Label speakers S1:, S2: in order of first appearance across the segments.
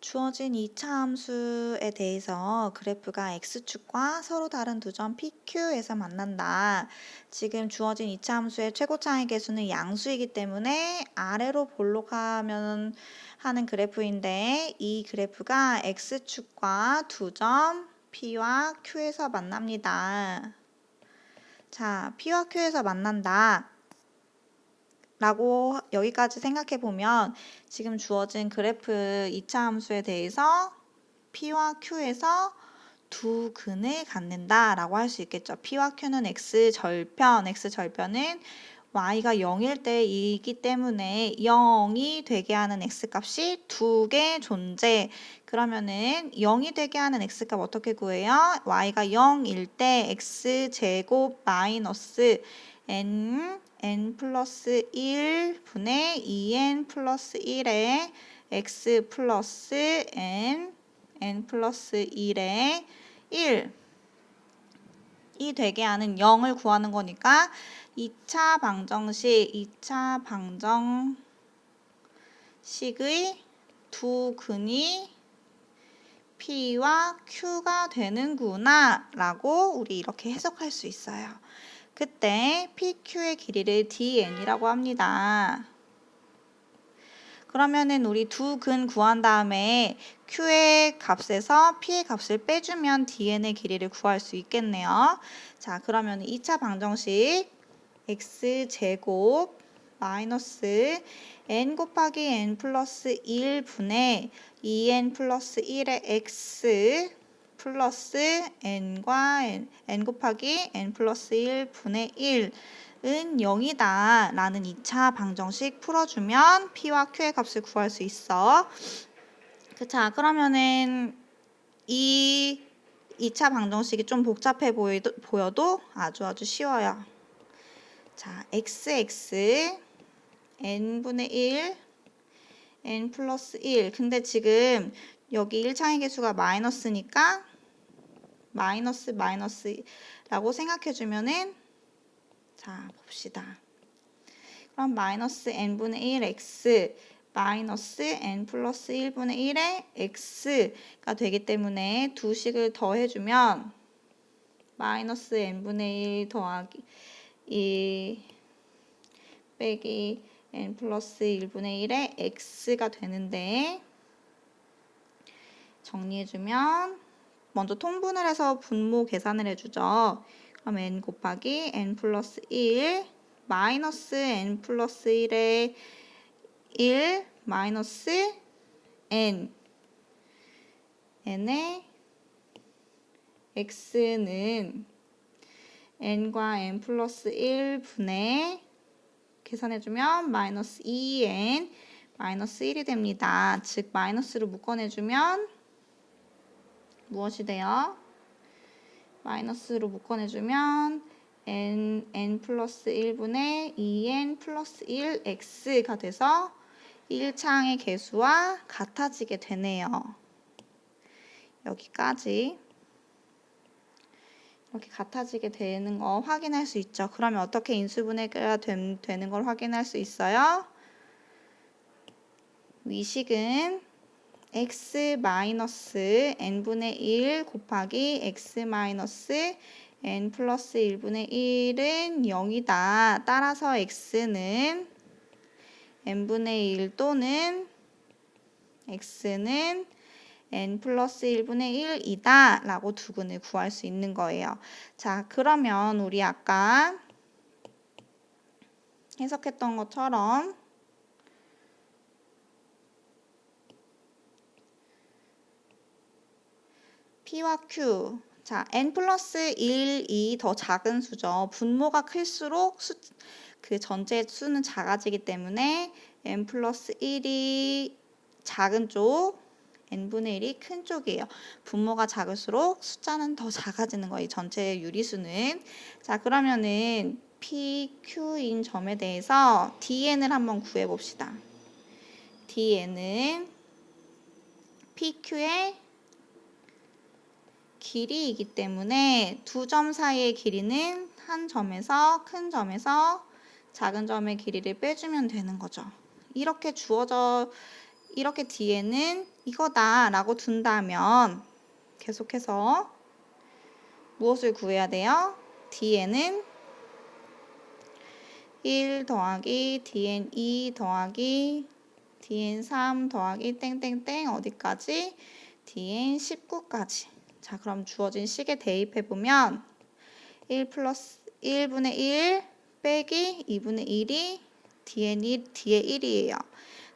S1: 주어진 2차 함수에 대해서 그래프가 x축과 서로 다른 두 점 PQ에서 만난다. 지금 주어진 2차 함수의 최고차의 개수는 양수이기 때문에 아래로 볼록하면 하는 그래프인데 이 그래프가 x축과 두 점 P와 Q에서 만납니다. 자, P와 Q에서 만난다. 라고 여기까지 생각해 보면 지금 주어진 그래프 2차 함수에 대해서 P와 Q에서 두 근을 갖는다 라고 할 수 있겠죠. P와 Q는 X 절편, X 절편은 Y가 0일 때이기 때문에 0이 되게 하는 X 값이 두 개 존재. 그러면은 0이 되게 하는 X 값 어떻게 구해요? Y가 0일 때 X 제곱 마이너스 N n 플러스 1 분의 2n 플러스 1에 x 플러스 n n 플러스 1에 1 이 되게 하는 0을 구하는 거니까 2차 방정식 2차 방정식의 두 근이 P와 Q가 되는구나 라고 우리 이렇게 해석할 수 있어요. 그때 PQ의 길이를 DN이라고 합니다. 그러면은 우리 두 근 구한 다음에 Q의 값에서 P의 값을 빼주면 DN의 길이를 구할 수 있겠네요. 자, 그러면 2차 방정식 X제곱 마이너스 N 곱하기 N 플러스 1분의 2N 플러스 1의 X 플러스 n과 n, n 곱하기 n 플러스 1 분의 1 은 0이다 라는 2차 방정식 풀어주면 p와 q의 값을 구할 수 있어. 자 그러면은 이 2차 방정식이 좀 복잡해 보여도, 보여도 아주 아주 쉬워요. 자 xx n분의 1 n 플러스 1 근데 지금 여기 1창의 개수가 마이너스니까 마이너스 마이너스라고 생각해 주면은 자 봅시다. 그럼 마이너스 n분의 1x 마이너스 n 플러스 1분의 1의 x가 되기 때문에 두 식을 더해주면 마이너스 n분의 1 더하기 2 빼기 n 플러스 1분의 1의 x가 되는데 정리해주면 먼저 통분을 해서 분모 계산을 해주죠. 그럼 n 곱하기 n 플러스 1 마이너스 n 플러스 1의 1 마이너스 n n의 x는 n과 n 플러스 1분의 계산해주면 마이너스 2n 마이너스 1이 됩니다. 즉 마이너스로 묶어내주면 무엇이 돼요? 마이너스로 묶어내주면 n, n 플러스 1분의 2n 플러스 1x가 돼서 1창의 개수와 같아지게 되네요. 여기까지 이렇게 같아지게 되는 거 확인할 수 있죠. 그러면 어떻게 인수분해가 되는 걸 확인할 수 있어요? 위식은 x 마이너스 n분의 1 곱하기 x 마이너스 n 플러스 1분의 1은 0이다. 따라서 x는 n분의 1 또는 x는 n 플러스 1분의 1이다 라고 두근을 구할 수 있는 거예요. 자 그러면 우리 아까 해석했던 것처럼 P와 Q. 자, n 플러스 1이 더 작은 수죠. 분모가 클수록 수, 그 전체 수는 작아지기 때문에 n 플러스 1이 작은 쪽, n분의 1이 큰 쪽이에요. 분모가 작을수록 숫자는 더 작아지는 거예요. 전체 유리수는. 자, 그러면은 PQ인 점에 대해서 DN을 한번 구해 봅시다. DN은 PQ의 길이이기 때문에 두 점 사이의 길이는 한 점에서 큰 점에서 작은 점의 길이를 빼주면 되는 거죠. 이렇게 주어져 이렇게 뒤에는 이거다 라고 둔다면 계속해서 무엇을 구해야 돼요? 뒤에는 1 더하기 dn 2 더하기 dn 3 더하기 땡땡땡 어디까지? dn 19까지. 자, 그럼 주어진 식에 대입해 보면 1 플러스 1분의 1 빼기 2분의 1이 dn 1, 뒤에 1이에요.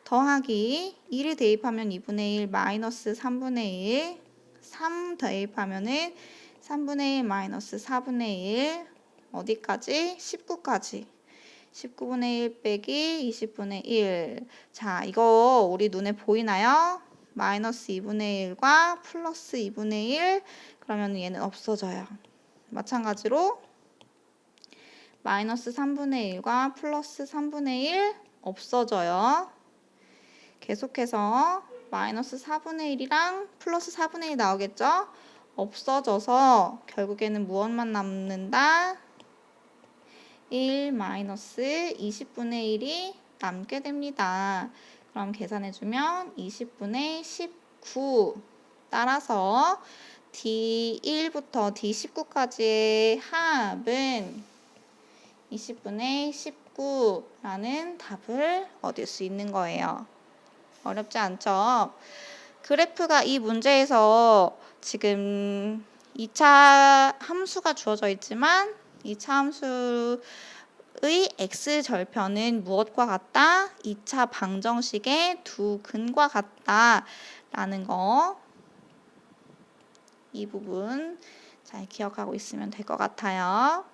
S1: 더하기 2를 대입하면 2분의 1 마이너스 3분의 1 3 대입하면 은 3분의 1 마이너스 4분의 1 어디까지? 19까지. 19분의 1 빼기 20분의 1. 자, 이거 우리 눈에 보이나요? 마이너스 2분의 1과 플러스 2분의 1. 그러면 얘는 없어져요. 마찬가지로 마이너스 3분의 1과 플러스 3분의 1 없어져요. 계속해서 마이너스 4분의 1이랑 플러스 4분의 1 나오겠죠? 없어져서 결국에는 무엇만 남는다? 1 마이너스 20분의 1이 남게 됩니다. 그럼 계산해주면 20분의 19 따라서 D1부터 D19까지의 합은 20분의 19라는 답을 얻을 수 있는 거예요. 어렵지 않죠? 그래프가 이 문제에서 지금 2차 함수가 주어져 있지만 2차 함수 의 x 절편은 무엇과 같다? 2차 방정식의 두 근과 같다 라는 거. 이 부분 잘 기억하고 있으면 될 것 같아요.